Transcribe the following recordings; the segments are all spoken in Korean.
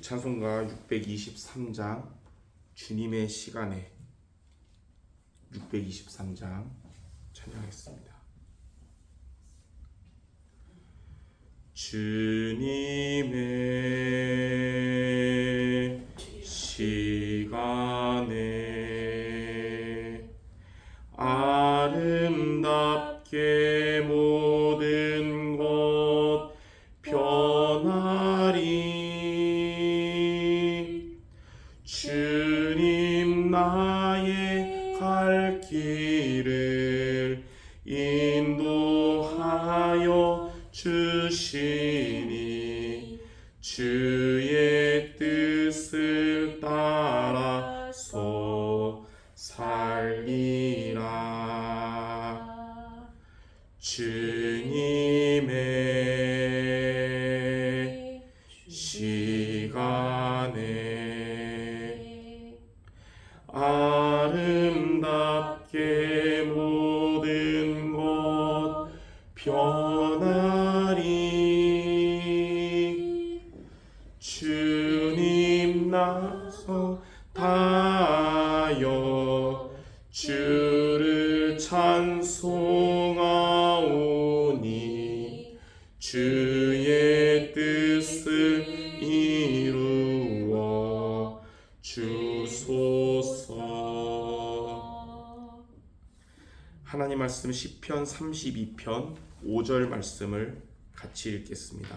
찬송가 623장 주님의 시간에 623장 찬양했습니다. 주님의 시간에 아름답게 모든 따라서 살리라. 주님의 시간에 아름답게 모든 것 변하리. 주님 나 하나님 말씀 시편 32편 5절 말씀을 같이 읽겠습니다.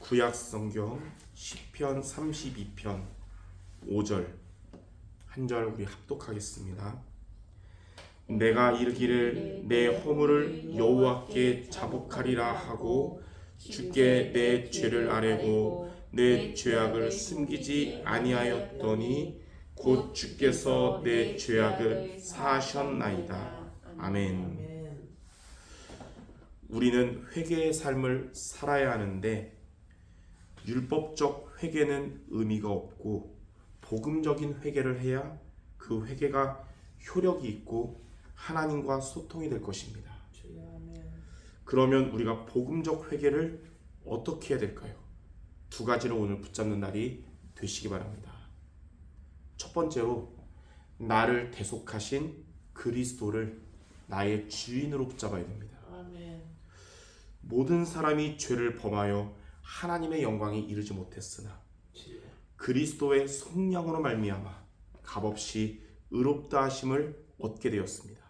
구약 성경 시편 32편 5절 한 절 우리 합독하겠습니다. 내가 이르기를 내 허물을 여호와께 자복하리라 하고 주께 내 죄를 아뢰고 내 죄악을 숨기지 아니하였더니 곧 주께서 내 죄악을 사하셨나이다. 아멘. 우리는 회개의 삶을 살아야 하는데 율법적 회개는 의미가 없고 복음적인 회개를 해야 그 회개가 효력이 있고 하나님과 소통이 될 것입니다. 그러면 우리가 복음적 회개를 어떻게 해야 될까요? 두 가지를 오늘 붙잡는 날이 되시기 바랍니다. 첫 번째로 나를 대속하신 그리스도를 나의 주인으로 붙잡아야 됩니다. 아멘. 모든 사람이 죄를 범하여 하나님의 영광에 이르지 못했으나 그리스도의 성령으로 말미암아 값없이 의롭다 하심을 얻게 되었습니다.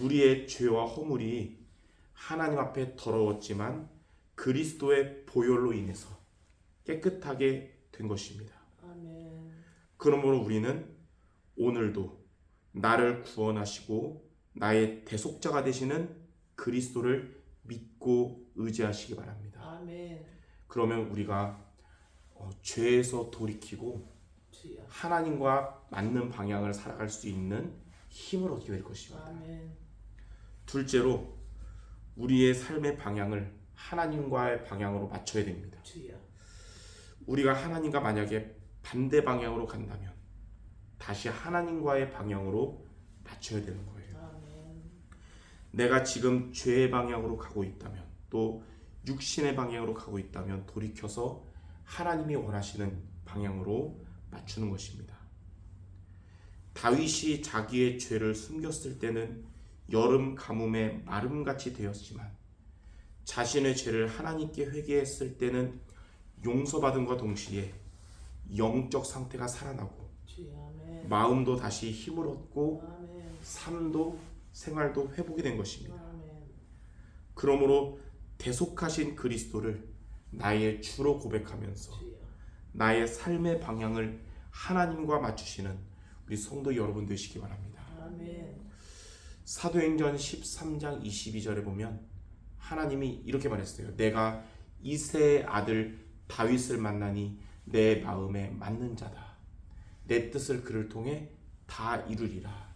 우리의 죄와 허물이 하나님 앞에 더러웠지만 그리스도의 보혈로 인해서 깨끗하게 된 것입니다. 그러므로 우리는 오늘도 나를 구원하시고 나의 대속자가 되시는 그리스도를 믿고 의지하시기 바랍니다. 아멘. 그러면 우리가 어, 죄에서 돌이키고 주여. 하나님과 맞는 방향을 살아갈 수 있는 힘을 얻게 될 것입니다. 아멘. 둘째로 우리의 삶의 방향을 하나님과의 방향으로 맞춰야 됩니다. 주여. 우리가 하나님과 만약에 반대 방향으로 간다면 다시 하나님과의 방향으로 맞춰야 되는 거예요. 아멘. 내가 지금 죄의 방향으로 가고 있다면 또 육신의 방향으로 가고 있다면 돌이켜서 하나님이 원하시는 방향으로 맞추는 것입니다. 다윗이 자기의 죄를 숨겼을 때는 여름 가뭄에 마름같이 되었지만 자신의 죄를 하나님께 회개했을 때는 용서받음과 동시에 영적 상태가 살아나고. 마음도 다시 힘을 얻고. 삶도 생활도 회복이 된 것입니다. 그러므로 대속하신 그리스도를 나의 주로 고백하면서. 나의 삶의 방향을 하나님과 맞추시는 우리 성도 여러분 되시기 바랍니다. 사도행전 13장 22절에 보면 하나님이 이렇게 말했어요. 내가 이세의 아들 다윗을 만나니 내 마음에 맞는 자다. 내 뜻을 그를 통해 다 이루리라.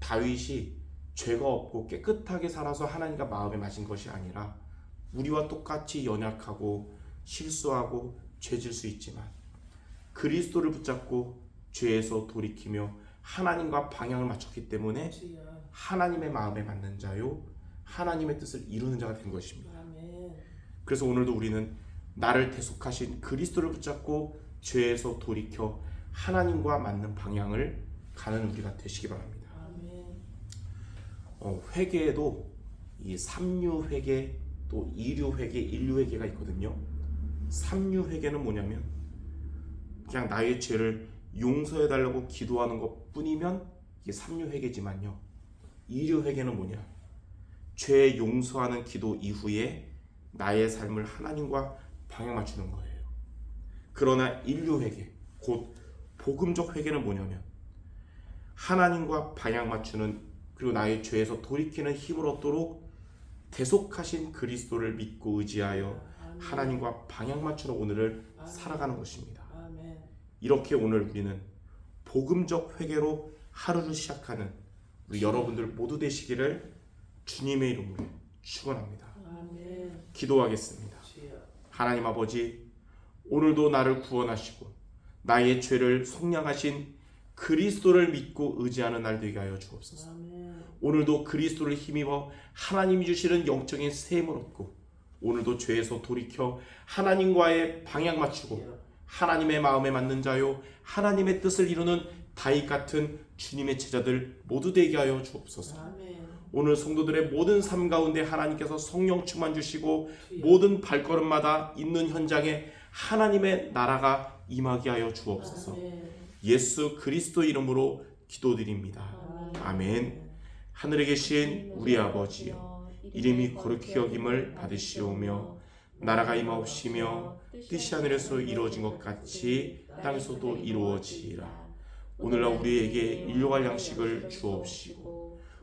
다윗이 죄가 없고 깨끗하게 살아서 하나님과 마음에 맞은 것이 아니라 우리와 똑같이 연약하고 실수하고 죄질 수 있지만 그리스도를 붙잡고 죄에서 돌이키며 하나님과 방향을 맞췄기 때문에. 하나님의 마음에 맞는 자요 하나님의 뜻을 이루는 자가 된 것입니다. 그래서 오늘도 우리는 나를 대속하신 그리스도를 붙잡고 죄에서 돌이켜 하나님과 맞는 방향을 가는 우리가 되시기 바랍니다. 어, 회개에도 이 삼류 회개 또 이류 회개, 인류 회개가 있거든요. 삼류 회개는 뭐냐면 그냥 나의 죄를 용서해 달라고 기도하는 것 뿐이면 이게 삼류 회개지만요. 이류 회개는 뭐냐? 죄 용서하는 기도 이후에 나의 삶을 하나님과 방향 맞추는 거예요. 그러나 인류 회개, 곧 복음적 회개는 뭐냐면 하나님과 방향 맞추는 그리고 나의 죄에서 돌이키는 힘을 얻도록 대속하신 그리스도를 믿고 의지하여. 하나님과 방향 맞추는 오늘을 살아가는 것입니다. 이렇게 오늘 우리는 복음적 회개로 하루를 시작하는 우리 여러분들 모두 되시기를 주님의 이름으로 축원합니다. 기도하겠습니다. 하나님 아버지 오늘도 나를 구원하시고 나의 죄를 속량하신 그리스도를 믿고 의지하는 날 되게 하여 주옵소서. 아멘. 오늘도 그리스도를 힘입어 하나님이 주시는 영적인 세임을 얻고 오늘도 죄에서 돌이켜 하나님과의 방향 맞추고. 하나님의 마음에 맞는 자요 하나님의 뜻을 이루는 다윗 같은 주님의 제자들 모두 되게 하여 주옵소서. 아멘. 오늘 성도들의 모든 삶 가운데 하나님께서 성령 충만 주시고. 모든 발걸음마다 있는 현장에 하나님의 나라가 임하게 하여 주옵소서. 예수 그리스도 이름으로 기도드립니다. 아멘. 하늘에 계신 우리 아버지여 이름이 거룩히 여김을 받으시오며 나라가 임하옵시며 뜻이 하늘에서 이루어진 것 같이 땅에서도 이루어지리라. 오늘날 우리에게 일용할 양식을 주옵시고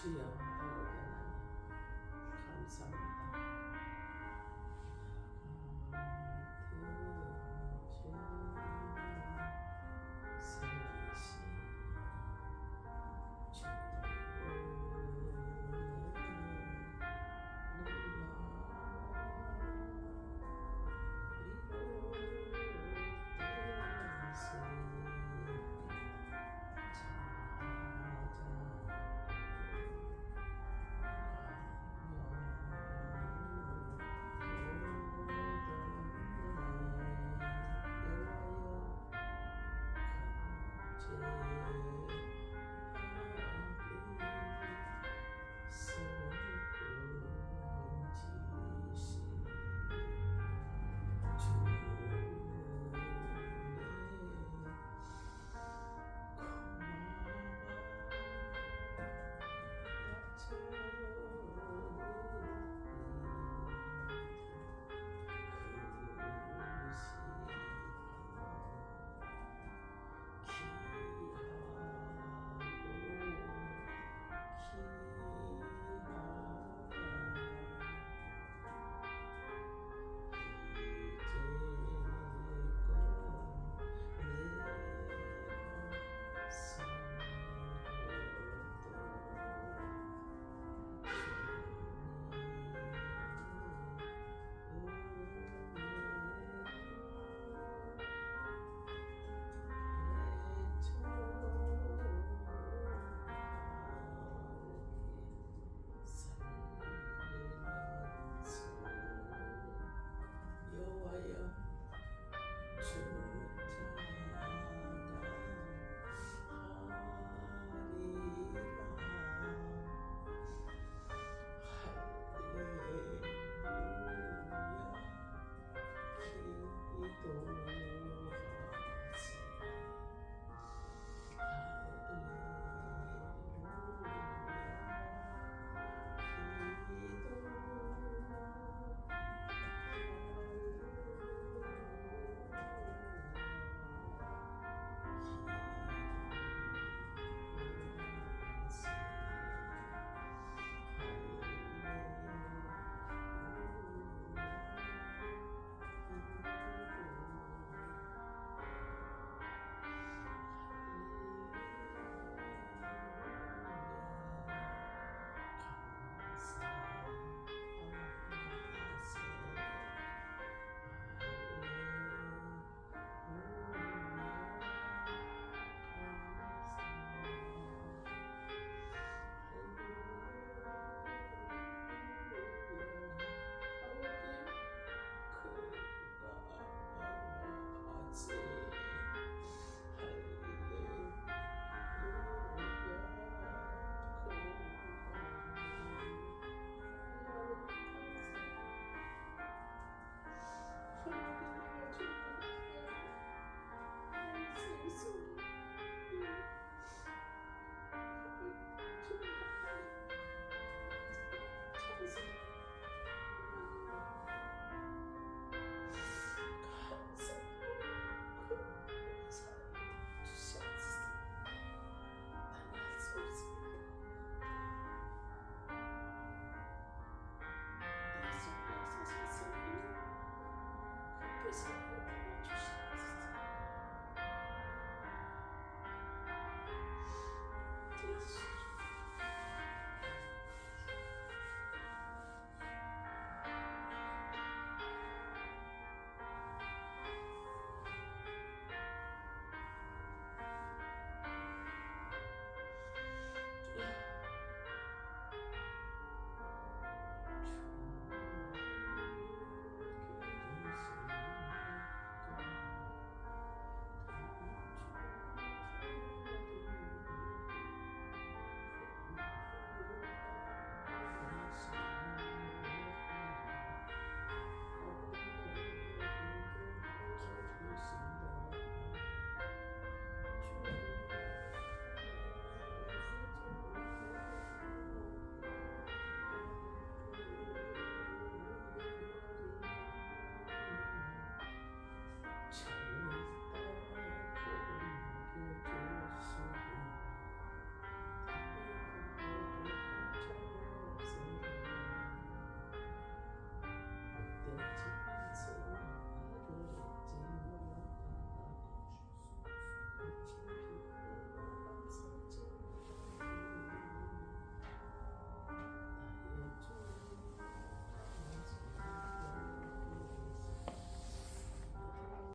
주여 아버지 하나님 감